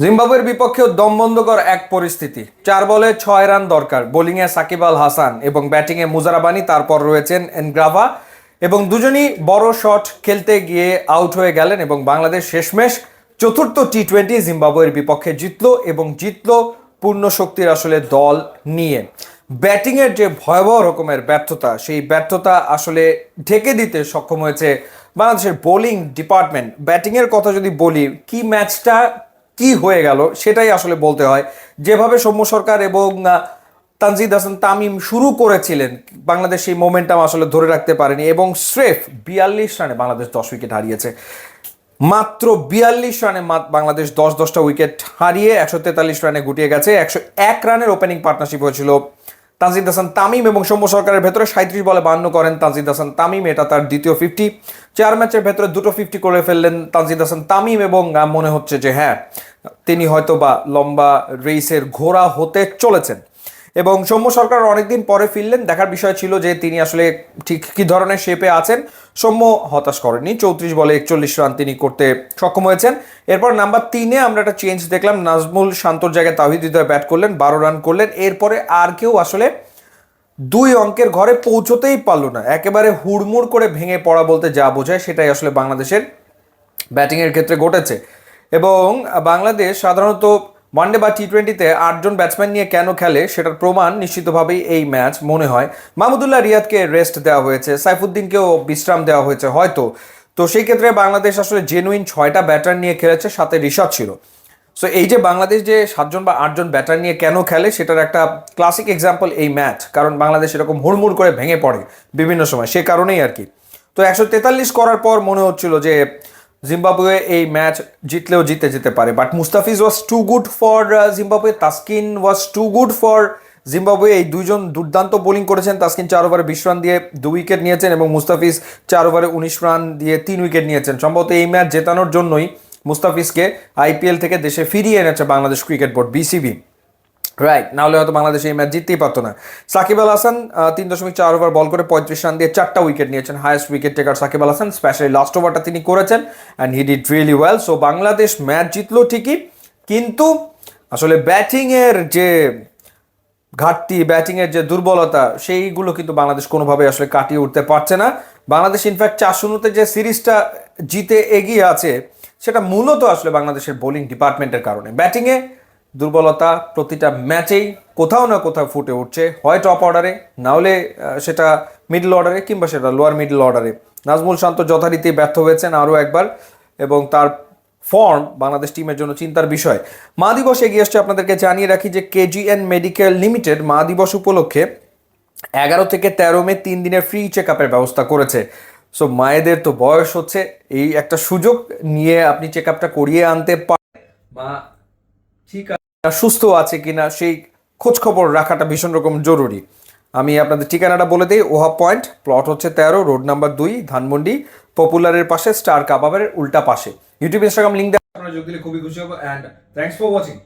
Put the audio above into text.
জিম্বাবুয়ের বিপক্ষেও দমবন্ধকর এক পরিস্থিতি। চার বলে ছয় রান দরকার। বোলিংয়ে সাকিব আল হাসান এবং ব্যাটিংয়ে মুজারাবানি তারপর রয়েছেন এনগ্রাভা এবং দুজনই বড় শট খেলতে গিয়ে আউট হয়ে গেলেন এবং বাংলাদেশ শেষমেশ চতুর্থ টি টোয়েন্টি জিম্বাবুয়ের বিপক্ষে জিতলো এবং জিতল পূর্ণ শক্তির আসলে দল নিয়ে। ব্যাটিংয়ের যে ভয়াবহ রকমের ব্যর্থতা, সেই ব্যর্থতা আসলে ঢেকে দিতে সক্ষম হয়েছে বাংলাদেশের বোলিং ডিপার্টমেন্ট। ব্যাটিংয়ের কথা যদি বলি, কি ম্যাচটা কি হয়ে গেল সেটাই আসলে বলতে হয়। যেভাবে সৌম্য সরকার এবং তানজিদ হাসান তামিম শুরু করেছিলেন, বাংলাদেশ সেই মোমেন্টাম আসলে ধরে রাখতে পারেনি এবং স্রেফ বিয়াল্লিশ রানে বাংলাদেশ দশ উইকেট হারিয়েছে। মাত্র বিয়াল্লিশ রানে বাংলাদেশ দশ দশটা উইকেট হারিয়ে একশো তেতাল্লিশ রানে গুটিয়ে গেছে। একশো এক রানের ওপেনিং পার্টনারশিপ হয়েছিল তানজিদ হাসান তামিম এবং সৌম্য সরকারের ভেতরে সাঁত্রিশ বলে বান্ন করেন তানজিদ হাসান তামিম, এটা তার দ্বিতীয় ফিফটি চার ম্যাচের ভেতরে দুটো ফিফটি করে ফেললেন তানজিদ হাসান তামিম এবং মনে হচ্ছে যে হ্যাঁ তিনি হয়তো বা লম্বা রেসের ঘোড়া হতে চলেছেন। এবং সৌম্য সরকার অনেকদিন পরে ফিরলেন। দেখার বিষয় ছিল যে তিনি আসলে ঠিক কী ধরনের শেপে আছেন। সৌম্য হতাশ করেনি চৌত্রিশ বলে একচল্লিশ রান তিনি করতে সক্ষম হয়েছেন। এরপর নাম্বার তিনে আমরা একটা চেঞ্জ দেখলাম। নাজমুল শান্তর জায়গায় তাহিদ হৃদয় ব্যাট করলেন, বারো রান করলেন। এরপরে আর কেউ আসলে দুই অঙ্কের ঘরে পৌঁছতেই পারল না। একেবারে হুড়মুড় করে ভেঙে পড়া বলতে যা বোঝায় সেটাই আসলে বাংলাদেশের ব্যাটিংয়ের ক্ষেত্রে ঘটেছে। এবং বাংলাদেশ সাধারণত ওয়ানডে বা টি টোয়েন্টিতে আটজন ব্যাটসম্যান নিয়ে কেন খেলে সেটার প্রমাণ নিশ্চিতভাবেই এই ম্যাচ মনে হয়। মাহমুদুল্লাহ রিয়াদকে রেস্ট দেওয়া হয়েছে, সাইফুদ্দিনকেও বিশ্রাম দেওয়া হয়েছে হয়তো। তো সেই ক্ষেত্রে বাংলাদেশ আসলে জেনুইন ছয়টা ব্যাটার নিয়ে খেলেছে, সাথে রিশাদ ছিল। সো এই যে বাংলাদেশ যে সাতজন বা আটজন ব্যাটার নিয়ে কেন খেলে, সেটার একটা ক্লাসিক এক্সাম্পল এই ম্যাচ কারণ বাংলাদেশ এরকম হুড়মুড় করে ভেঙে পড়ে বিভিন্ন সময়, সে কারণেই আর কি। তো একশো তেতাল্লিশ করার পর মনে হচ্ছিল যে জিম্বাবুয়ে এই ম্যাচ জিতলেও জিতে যেতে পারে। But Mustafiz was too good for Zimbabwe. Taskin was too good for Zimbabwe. এই দুইজন দুর্দান্ত বোলিং করেছেন। তাসকিন চার ওভারে বিশ রান দিয়ে দু উইকেট নিয়েছেন এবং মুস্তাফিজ চার ওভারে উনিশ রান দিয়ে তিন উইকেট নিয়েছেন। সম্ভবত এই ম্যাচ জেতানোর জন্যই মুস্তাফিজকে আইপিএল থেকে দেশে ফিরিয়ে এনেছে Bangladesh cricket board, BCB. Right নাহলে হয়তো বাংলাদেশ এই ম্যাচ জিততেই পারতো না। সাকিব আল হাসান তিন দশমিক চার ওভার বল করে পঁয়ত্রিশ রান দিয়ে চারটা উইকেট নিয়েছেন। Highest wicket taker Shakib Al Hasan specially last ওভারটা তিনি করেছেন and he did really well so Bangladesh match জিতলো ঠিকই, কিন্তু আসলে ব্যাটিংয়ের যে ঘাটতি ব্যাটিংয়ের যে দুর্বলতা, সেইগুলো কিন্তু বাংলাদেশ কোনোভাবে আসলে কাটিয়ে উঠতে পারছে না। বাংলাদেশ ইনফ্যাক্ট চার শূন্যতে যে সিরিজটা জিতে এগিয়ে আছে, সেটা মূলত আসলে বাংলাদেশের বোলিং ডিপার্টমেন্টের কারণে। ব্যাটিংয়ে দুর্বলতা প্রতিটা ম্যাচেই কোথাও না কোথাও ফুটে উঠছে। হয় টপ অর্ডারে, না হলে সেটা মিডল অর্ডারে কিংবা সেটা লোয়ার মিডল অর্ডারে। নাজমুল শান্ত যথারীতি ব্যর্থ হয়েছেন আরও একবার এবং তার ফর্ম বাংলাদেশ টিমের জন্য চিন্তার বিষয়। মা দিবস এগিয়ে আসছে আপনাদেরকে জানিয়ে রাখি যে কেজিএন মেডিকেল লিমিটেড মা দিবস উপলক্ষে এগারো থেকে তেরো মে তিন দিনের ফ্রি চেক আপের ব্যবস্থা করেছে। সো মায়েদের তো বয়স হচ্ছে, এই একটা সুযোগ নিয়ে আপনি চেক আপটা করিয়ে আনতে পারেন মা, ঠিক আছে সুস্থ আছে কিনা সেই খোঁজ খবর রাখাটা ভীষণ রকম জরুরি। আমি আপনাদের ঠিকানাটা বলে দিই, ওহা পয়েন্ট, প্লট হচ্ছে তেরো, রোড নাম্বার দুই, ধানমন্ডি, পপুলারের পাশে, স্টার কাবাবের উল্টা পাশে। ইউটিউব ইনস্টাগ্রাম লিঙ্ক আপনারা যোগ দিলে খুবই খুশি হব অ্যান্ড থ্যাংকস ফর ওয়াচিং